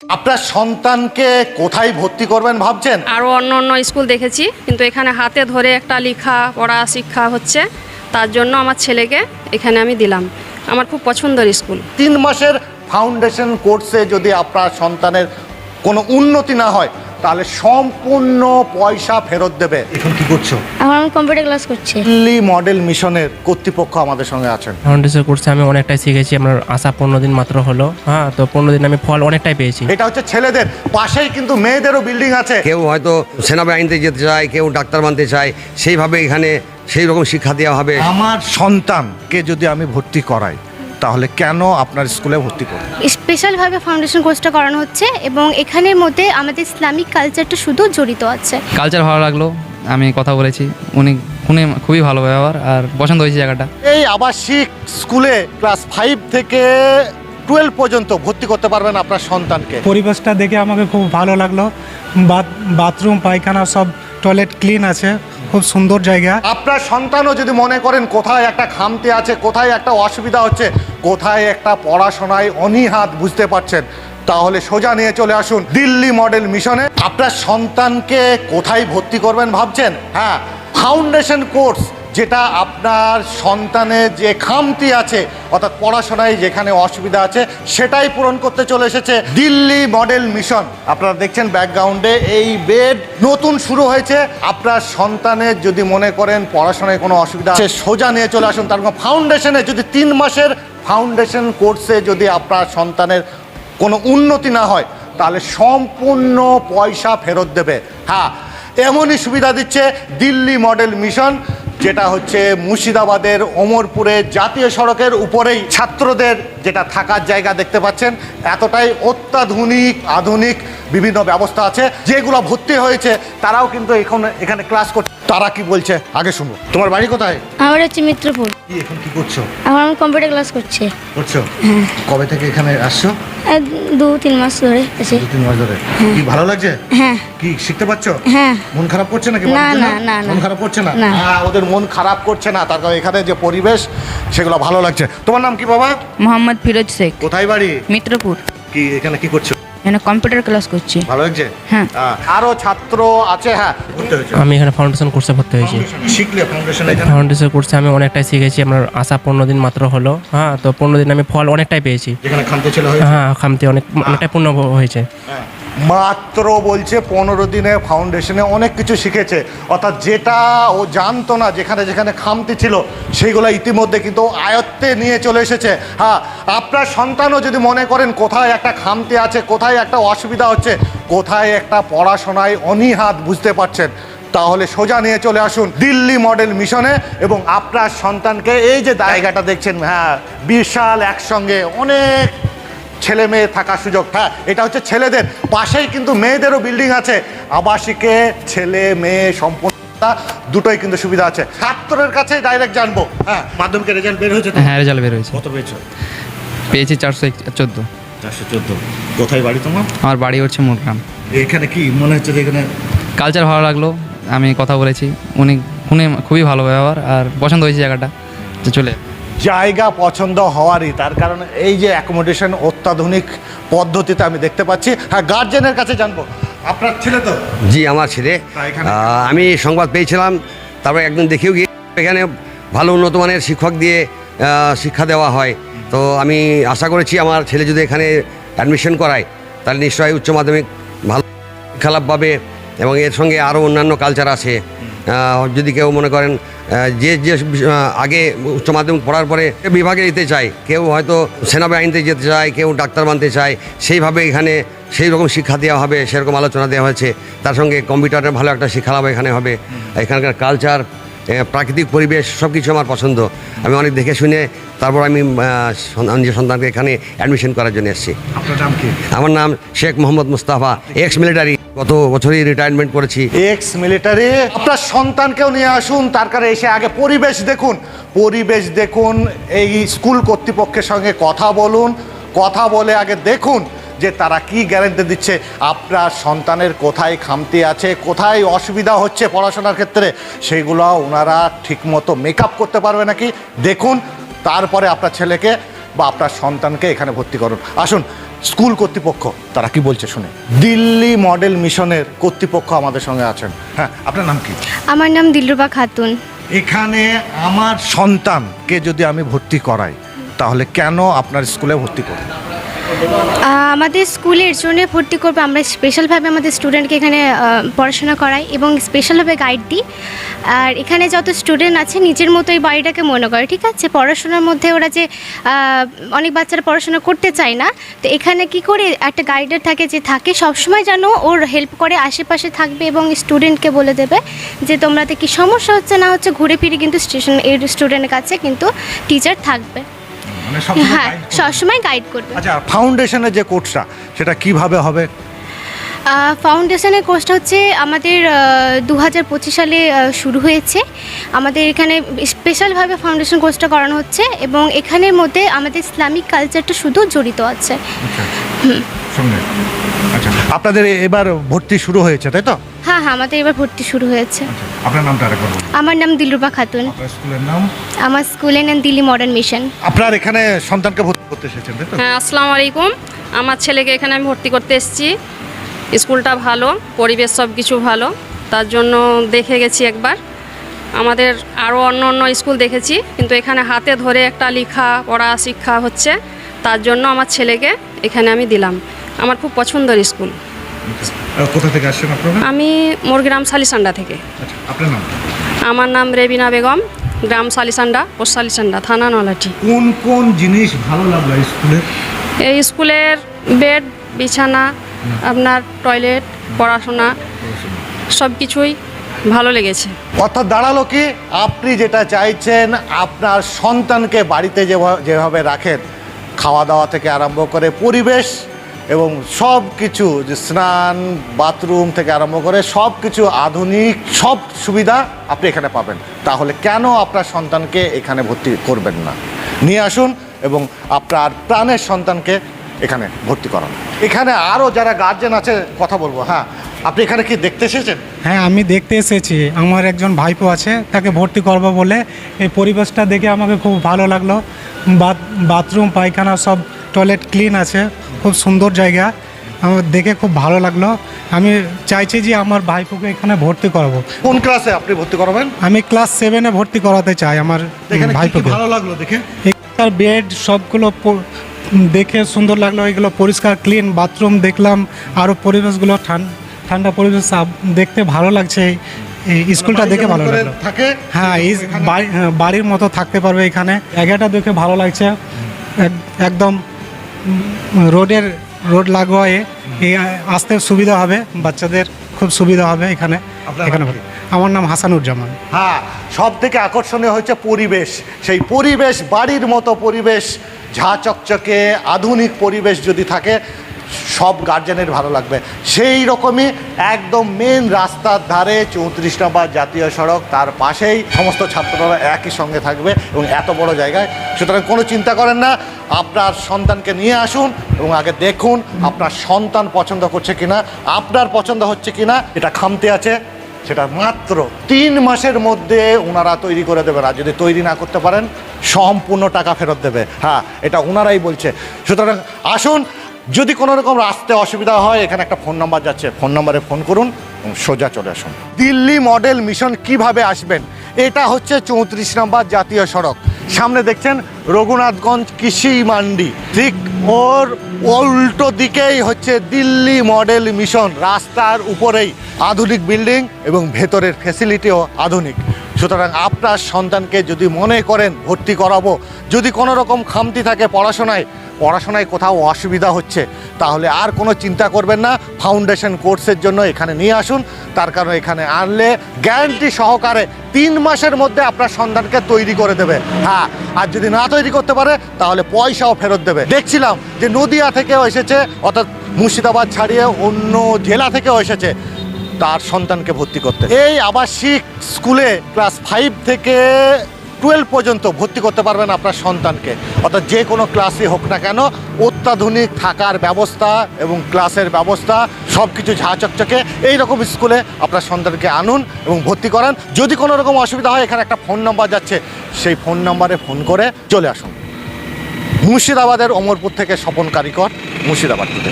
আপনার সন্তানকে কোথায় ভর্তি করবেন ভাবছেন? আরও অন্য অন্য স্কুল দেখেছি কিন্তু এখানে হাতে ধরে একটা লেখা পড়া শিক্ষা হচ্ছে। তার জন্য আমার ছেলেকে এখানে আমি দিলাম। আমার খুব পছন্দের স্কুল। তিন মাসের ফাউন্ডেশন কোর্সে যদি আপনার সন্তানের কোনো উন্নতি না হয় তাহলে সম্পূর্ণ পয়সা ফেরত দেবে। এখন কি করছ? এখন আমি কম্পিউটার ক্লাস করছি। দিল্লি মডেল মিশনের কর্তৃপক্ষ আমাদের সঙ্গে আছেন। ফাউন্ডেশন কোর্সে আমি অনেকটাই শিখেছি আমার আসা পনেরো দিন মাত্র হলো। হ্যাঁ তো পনেরো দিন আমি ফল অনেকটাই পেয়েছি। এটা হচ্ছে ছেলেদের পাশেই কিন্তু মেয়েদেরও বিল্ডিং আছে। কেউ হয়তো সেনাবাহিনীতে যেতে চায় কেউ ডাক্তার বানতে চায় সেইভাবে এখানে সেই রকম শিক্ষা দেওয়া হবে। আমার সন্তানকে যদি আমি ভর্তি করাই তাহলে কেন আপনার স্কুলে ভর্তি করব স্পেশালভাবে ফাউন্ডেশন কোর্সটা করানো হচ্ছে এবং এখানের মধ্যে আমাদের ইসলামিক কালচারটা শুধু জড়িত আছে। কালচার ভালো লাগল আমি কথা বলেছি। উনি উনি খুবই ভালো ব্যবহার আর পছন্দ হয়েছে জায়গাটা। এই আবাসিক স্কুলে ক্লাস ফাইভ থেকে টুয়েলভ পর্যন্ত ভর্তি করতে পারবেন আপনার সন্তানকে। পরিবেশটা দেখে আমাকে খুব ভালো লাগল। বাথ- বাথরুম পায়খানা সব টয়লেট ক্লিন আছে, খুব সুন্দর জায়গা। আপনার সন্তানও যদি মনে করেন কোথায় একটা খামতে আছে, কোথায় একটা অসুবিধা হচ্ছে, কোথায় একটা পড়াশোনায় অনীহাত বুঝতে পারছেন, তাহলে সোজা নিয়ে চলে আসুন দিল্লি মডেল মিশনে। আপনার সন্তানকে কোথায় ভর্তি করবেন ভাবছেন? হ্যাঁ ফাউন্ডেশন কোর্স। যেটা আপনার সন্তানের যে খামতি আছে, অর্থাৎ পড়াশোনায় যেখানে অসুবিধা আছে, সেটাই পূরণ করতে চলে এসেছে দিল্লি মডেল মিশন। আপনারা দেখছেন ব্যাকগ্রাউন্ডে এই বেড নতুন শুরু হয়েছে। আপনার সন্তানের যদি মনে করেন পড়াশোনায় কোনো অসুবিধা আছে, সোজা নিয়ে চলে আসুন। তার ফাউন্ডেশনে যদি তিন মাসের ফাউন্ডেশন কোর্সে যদি আপনার সন্তানের কোনো উন্নতি না হয়, তাহলে সম্পূর্ণ পয়সা ফেরত দেবে। হ্যাঁ এমনই সুবিধা দিচ্ছে দিল্লি মডেল মিশন। যেটা হচ্ছে মুর্শিদাবাদের ওমরপুরে জাতীয় সড়কের উপরেই ছাত্রদের যেটা থাকার জায়গা দেখতে পাচ্ছেন, এতটাই অত্যাধুনিক, আধুনিক বিভিন্ন ব্যবস্থা আছে। যেগুলো ভর্তি হয়েছে, তারাও কিন্তু এখন এখানে ক্লাস করছে। তারা কি বলছে? আগে শুনব তোমার বাড়ি কোথায়? আমার হচ্ছে মিত্রপুর। কি এখন কি করছ? এখন আমি কম্পিউটার ক্লাস করছি। করছ? কবে থেকে এখানে আসছো? দু তিন মাস ধরে আছি। দু তিন মাস ধরে। কি ভালো লাগছে? হ্যাঁ। কি শিখতে পারছ? হ্যাঁ। মন খারাপ করছে নাকি না, না, না, না। মন খারাপ করছে না? না। হ্যাঁ ওদের মন খারাপ করছে না। তার কারণ এখানে যে পরিবেশ সেগুলো ভালো লাগছে। তোমার নাম কি বাবা? মোহাম্মদ ফিরোজ শেখ। কোথায় বাড়ি? মিত্রপুর। কি এখানে কি করছ? এখানে কম্পিউটার ক্লাস করছি। ভালো লাগছে হ্যাঁ। আরও ছাত্র আছে হ্যাঁ। আমি এখানে ফাউন্ডেশন কোর্সে ভর্তি হয়েছি। শিখলে ফাউন্ডেশন এখানে ফাউন্ডেশন কোর্সে আমি অনেকটাই শিখেছি আমার আসা পনেরো দিন মাত্র হলো। হ্যাঁ তো পনেরো দিন আমি ফল অনেকটাই পেয়েছি। যেখানে খামতে ছিল হ্যাঁ খামতি অনেক অনেকটাই পূর্ণ হয়েছে। মাত্র বলছে পনেরো দিনে ফাউন্ডেশনে অনেক কিছু শিখেছে। অর্থাৎ যেটা ও জানতো না, যেখানে যেখানে খামতি ছিল সেইগুলো ইতিমধ্যে কিন্তু আয়ত্তে নিয়ে চলে এসেছে। হ্যাঁ আপনার সন্তানও যদি মনে করেন কোথায় একটা খামতি আছে, কোথায় একটা অসুবিধা হচ্ছে, কোথায় একটা পড়াশোনায় অনিহাত বুঝতে পারছেন, তাহলে সোজা নিয়ে চলে আসুন দিল্লি মডেল মিশনে এবং আপনার সন্তানকে এই যে জায়গাটা দেখছেন হ্যাঁ বিশাল একসঙ্গে অনেক ছেলে মেয়ে থাকার সুযোগ। হ্যাঁ এটা হচ্ছে ছেলেদের। পাশেই কিন্তু মেয়েদেরও বিল্ডিং আছে। আবাসিকে ছেলে মেয়ে সম্পূর্ণতা দুটোই কিন্তু সুবিধা আছে। ছাত্রের কাছে ডাইরেক্ট জানব। হ্যাঁ মাধ্যমিকের রেজাল্ট বের হয়েছে তো? হ্যাঁ রেজাল্ট বের হয়েছে। কত পেয়েছ? পেয়েছি চারশো চোদ্দ। চারশো চোদ্দ। কোথায় বাড়ি তোমার? আমার বাড়ি হচ্ছে মুরগ্রাম। এখানে কি মনে হচ্ছে যে এখানে কালচার ভালো লাগল আমি কথা বলেছি। উনি উনি খুবই ভালো ব্যবহার আর পছন্দ হয়েছে জায়গাটা। তো চলে জায়গা পছন্দ হওয়ারই তার কারণ এই যে অ্যাকোমোডেশন অত্যাধুনিক পদ্ধতিতে আমি দেখতে পাচ্ছি। হ্যাঁ গার্জেনের কাছে জানব। আপনার ছেলে তো? জি আমার ছেলে। আমি সংবাদ পেয়েছিলাম তারপরে একদিন দেখেও গিয়ে এখানে ভালো উন্নত মানের শিক্ষক দিয়ে শিক্ষা দেওয়া হয়। তো আমি আশা করেছি আমার ছেলে যদি এখানে অ্যাডমিশন করায় তাহলে নিশ্চয়ই উচ্চ মাধ্যমিক ভালো শিক্ষালাভ পাবে এবং এর সঙ্গে আরও অন্যান্য কালচার আছে। যদি কেউ মনে করেন যে যে আগে উচ্চ মাধ্যমিক পড়ার পরে বিভাগে যেতে চায় কেউ হয়তো সেনাবাহিনীতে যেতে চায় কেউ ডাক্তার বানতে চায় সেইভাবে এখানে সেই রকম শিক্ষা দেওয়া হবে সেরকম আলোচনা দেওয়া হয়েছে। তার সঙ্গে কম্পিউটারের ভালো একটা শিক্ষালাভ এখানে হবে। এখানকার কালচার প্রাকৃতিক পরিবেশ সব কিছু আমার পছন্দ। আমি অনেক দেখে শুনে তারপর আমি নিজের সন্তানকে এখানে অ্যাডমিশন করার জন্য এসেছি। আপনার নাম কি? আমার নাম শেখ মোহাম্মদ মুস্তাফা এক্স মিলিটারি গত বছরই রিটায়ারমেন্ট করেছি। এক্স মিলিটারি আপনার সন্তানকেও নিয়ে আসুন, তার কারণে এসে আগে পরিবেশ দেখুন। পরিবেশ দেখুন, এই স্কুল কর্তৃপক্ষের সঙ্গে কথা বলুন, কথা বলে আগে দেখুন যে তারা কি গ্যারান্টি দিচ্ছে। আপনার সন্তানের কোথায় খামতি আছে, কোথায় অসুবিধা হচ্ছে পড়াশোনার ক্ষেত্রে সেইগুলো ওনারা ঠিকমতো মেকআপ করতে পারবে নাকি? দেখুন, তারপরে আপনার ছেলেকে বা আপনার সন্তানকে এখানে ভর্তি করুন। আসুন স্কুল কর্তৃপক্ষ তারা কি বলছে শুনে। দিল্লি মডেল মিশনের কর্তৃপক্ষ আমাদের সঙ্গে আছেন। হ্যাঁ আপনার নাম কি? আমার নাম দিলরুবা খাতুন। এখানে আমার সন্তানকে যদি আমি ভর্তি করাই তাহলে কেন আপনার স্কুলে ভর্তি করি আহ, আমাদের স্কুলের জন্য ভর্তি করবে আমরা স্পেশালভাবে আমাদের স্টুডেন্টকে এখানে পড়াশোনা করাই এবং স্পেশালভাবে গাইড দিই। আর এখানে যত স্টুডেন্ট আছে নিজের মতো এই বাড়িটাকে মনে করে, ঠিক আছে? পড়াশোনার মধ্যে ওরা যে অনেক বাচ্চারা পড়াশোনা করতে চায় না, তো এখানে কি করে একটা গাইডার থাকে যে থাকে সবসময় যেন ওর হেল্প করে, আশেপাশে থাকবে এবং স্টুডেন্টকে বলে দেবে যে তোমরাতে কি সমস্যা হচ্ছে না হচ্ছে, ঘুরে ফিরে কিন্তু স্টেশন এই স্টুডেন্টের কাছে কিন্তু টিচার থাকবে। মানে হ্যাঁ সবসময় গাইড করবে। আচ্ছা ফাউন্ডেশনের যে কোর্সটা সেটা কীভাবে হবে? ফাউন্ডেশনের কোর্সটা হচ্ছে আমাদের দু হাজার পঁচিশ সালে শুরু হয়েছে। আমাদের এখানে স্পেশালভাবে ফাউন্ডেশন কোর্সটা করানো হচ্ছে এবং এখানের মধ্যে আমাদের ইসলামিক কালচারটা শুধু জড়িত আছে। সঙ্গে। আচ্ছা আপনাদের এবার ভর্তি শুরু হয়েছে তাই তো? হ্যাঁ হ্যাঁ আমাদের এবার ভর্তি শুরু হয়েছে। আপনার নামটা আরেকবার বলুন। আমার নাম দিলরুবা খাতুন। আপনার স্কুলের নাম? আমার স্কুলের নাম দিল্লি মডার্ন মিশন। আপনার এখানে সন্তানকে ভর্তি করতে এসেছেন তাই তো? হ্যাঁ আসসালামু আলাইকুম। আমার ছেলেকে এখানে আমি ভর্তি করতে এসেছি। স্কুলটা ভালো পরিবেশ সব কিছু ভালো। তার জন্য দেখে গেছি একবার। আমাদের আরও অন্য অন্য স্কুল দেখেছি কিন্তু এখানে হাতে ধরে একটা লেখা পড়া শিক্ষা হচ্ছে। তার জন্য আমার ছেলেকে এখানে আমি দিলাম। আমার খুব পছন্দের স্কুল। কোথা থেকে আসছেন আপনারা? আমি মোরগ্রাম সালিসান্ডা থেকে। আচ্ছা আপনার নাম? আমার নাম রেবিনা বেগম গ্রাম সালিসান্ডা পোস্ট সালিসান্ডা থানা নলাটি। কোন কোন জিনিস ভালো লাগল এই স্কুলের এই স্কুলের বেড বিছানা আপনার টয়লেট পড়াশোনা সব কিছুই ভালো লেগেছে। অর্থাৎ দাঁড়াল কি? আপনি যেটা চাইছেন আপনার সন্তানকে বাড়িতে যেভা- যেভাবে রাখেন খাওয়া দাওয়া থেকে আরম্ভ করে পরিবেশ এবং সব কিছু যে স্নান, বাথরুম থেকে আরম্ভ করে সব কিছু আধুনিক, সব সুবিধা আপনি এখানে পাবেন। তাহলে কেন আপনার সন্তানকে এখানে ভর্তি করবেন না? নিয়ে আসুন এবং আপনার প্রাণের সন্তানকে এখানে ভর্তি করান। এখানে আরও যারা গার্জেন আছে, কথা বলব হ্যাঁ। আপনি এখানে কি দেখতে এসেছেন? হ্যাঁ আমি দেখতে এসেছি। আমার একজন ভাইপো আছে, তাকে ভর্তি করব বলে। এই পরিবেশটা দেখে আমাকে খুব ভালো লাগল। বাথ, বাথরুম, পায়খানা সব টয়লেট ক্লিন আছে। খুব সুন্দর জায়গা। আমার দেখে খুব ভালো লাগল। আমি চাইছি যে আমার ভাইপোকে এখানে ভর্তি করাবো। কোন ক্লাসে আপনি ভর্তি করাবেন? আমি ক্লাস সেভেনে ভর্তি করাতে চাই আমার ভাইপোকে। ভালো লাগল দেখে? এখানকার বেড সবগুলো দেখে সুন্দর লাগল। এগুলো পরিষ্কার ক্লিন বাথরুম দেখলাম। আরও পরিবেশগুলো ঠান- ঠান্ডা পরিবেশ দেখতে ভালো লাগছে। এই স্কুলটা দেখে ভালো লাগল। থাকে? হ্যাঁ এই বাড়ির মতো থাকতে পারবে এখানে। জায়গাটা দেখে ভালো লাগছে। এক- একদম রোডের রোড লাগোয়ে আসতে সুবিধা হবে বাচ্চাদের খুব সুবিধা হবে এখানে এখানে আমার নাম হাসানুজ্জামান। হ্যাঁ সব থেকে আকর্ষণীয় হচ্ছে পরিবেশ। সেই পরিবেশ বাড়ির মতো পরিবেশ ঝা চকচকে আধুনিক পরিবেশ যদি থাকে সব গার্জেনের ভালো লাগবে। সেই রকমই একদম মেন রাস্তার ধারে চৌত্রিশ নম্বর জাতীয় সড়ক, তার পাশেই সমস্ত ছাত্ররা একই সঙ্গে থাকবে এবং এত বড় জায়গায়। সুতরাং কোনো চিন্তা করেন না, আপনার সন্তানকে নিয়ে আসুন এবং আগে দেখুন আপনার সন্তান পছন্দ করছে কিনা, আপনার পছন্দ হচ্ছে কিনা, এটা খামতে আছে। সেটা মাত্র তিন মাসের মধ্যে ওনারা তৈরি করে দেবেন। আর যদি তৈরি না করতে পারেন, সম্পূর্ণ টাকা ফেরত দেবে। হ্যাঁ এটা ওনারাই বলছে। সুতরাং আসুন যদি কোনো রকম আসতে অসুবিধা হয়, এখানে একটা ফোন নাম্বার যাচ্ছে, ফোন নাম্বারে ফোন করুন, এবং সোজা চলে আসুন। দিল্লি মডেল মিশন কীভাবে আসবেন? এটা হচ্ছে চৌত্রিশ নম্বর জাতীয় সড়ক। সামনে দেখছেন রঘুনাথগঞ্জ কৃষি মান্ডি। ঠিক ওর উল্টো দিকেই হচ্ছে দিল্লি মডেল মিশন। রাস্তার উপরেই আধুনিক বিল্ডিং এবং ভেতরের ফেসিলিটিও আধুনিক। সুতরাং আপনার সন্তানকে যদি মনে করেন, ভর্তি করাবো। যদি কোনো রকম খামতি থাকে পড়াশোনায় পড়াশোনায় কোথাও অসুবিধা হচ্ছে, তাহলে আর কোনো চিন্তা করবেন না। ফাউন্ডেশন কোর্সের জন্য এখানে নিয়ে আসুন। তার কারণ এখানে আনলে গ্যারান্টি সহকারে তিন মাসের মধ্যে আপনার সন্তানকে তৈরি করে দেবে। হ্যাঁ আর যদি না তৈরি করতে পারে, তাহলে পয়সাও ফেরত দেবে। দেখছিলাম যে নদিয়া থেকেও এসেছে, অর্থাৎ মুর্শিদাবাদ ছাড়িয়ে অন্য জেলা থেকেও এসেছে তার সন্তানকে ভর্তি করতে। এই আবাসিক স্কুলে ক্লাস ফাইভ থেকে টুয়েলভ পর্যন্ত ভর্তি করতে পারবেন আপনার সন্তানকে। অর্থাৎ যে কোনো ক্লাসই হোক না কেন, অত্যাধুনিক থাকার ব্যবস্থা এবং ক্লাসের ব্যবস্থা সব কিছু ঝা চকচকে এইরকম স্কুলে আপনার সন্তানকে আনুন এবং ভর্তি করান। যদি কোনো রকম অসুবিধা হয়, এখানে একটা ফোন নাম্বার যাচ্ছে, সেই ফোন নাম্বারে ফোন করে চলে আসুন। মুর্শিদাবাদের অমরপুর থেকে স্বপন কারিকর, মুর্শিদাবাদ থেকে।